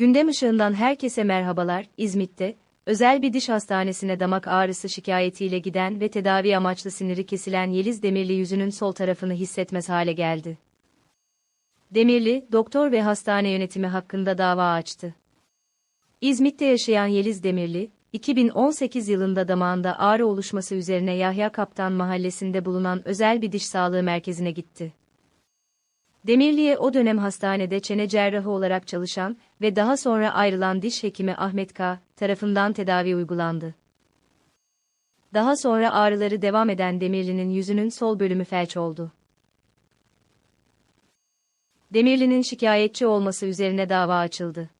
Gündem ışığından herkese merhabalar. İzmit'te, özel bir diş hastanesine damak ağrısı şikayetiyle giden ve tedavi amaçlı siniri kesilen Yeliz Demirli yüzünün sol tarafını hissetmez hale geldi. Demirli, doktor ve hastane yönetimi hakkında dava açtı. İzmit'te yaşayan Yeliz Demirli, 2018 yılında damağında ağrı oluşması üzerine Yahya Kaptan mahallesinde bulunan özel bir diş sağlığı merkezine gitti. Demirli'ye o dönem hastanede çene cerrahı olarak çalışan ve daha sonra ayrılan diş hekimi Ahmet K. tarafından tedavi uygulandı. Daha sonra ağrıları devam eden Demirli'nin yüzünün sol bölümü felç oldu. Demirli'nin şikayetçi olması üzerine dava açıldı.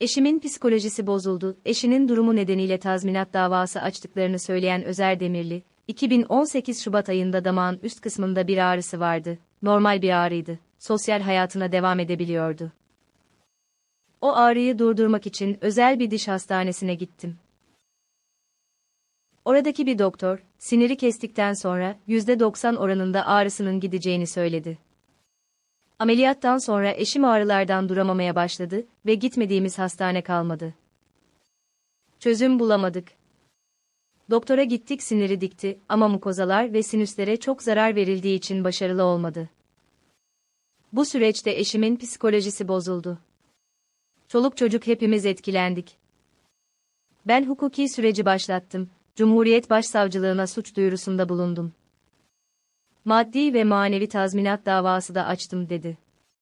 Eşimin psikolojisi bozuldu, eşinin durumu nedeniyle tazminat davası açtıklarını söyleyen Özer Demirli, 2018 Şubat ayında damağın üst kısmında bir ağrısı vardı, normal bir ağrıydı, sosyal hayatına devam edebiliyordu. O ağrıyı durdurmak için özel bir diş hastanesine gittim. Oradaki bir doktor, siniri kestikten sonra %90 oranında ağrısının gideceğini söyledi. Ameliyattan sonra eşim ağrılardan duramamaya başladı ve gitmediğimiz hastane kalmadı. Çözüm bulamadık. Doktora gittik siniri dikti ama mukozalar ve sinüslere çok zarar verildiği için başarılı olmadı. Bu süreçte eşimin psikolojisi bozuldu. Çoluk çocuk hepimiz etkilendik. Ben hukuki süreci başlattım. Cumhuriyet Başsavcılığına suç duyurusunda bulundum. Maddi ve manevi tazminat davası da açtım dedi.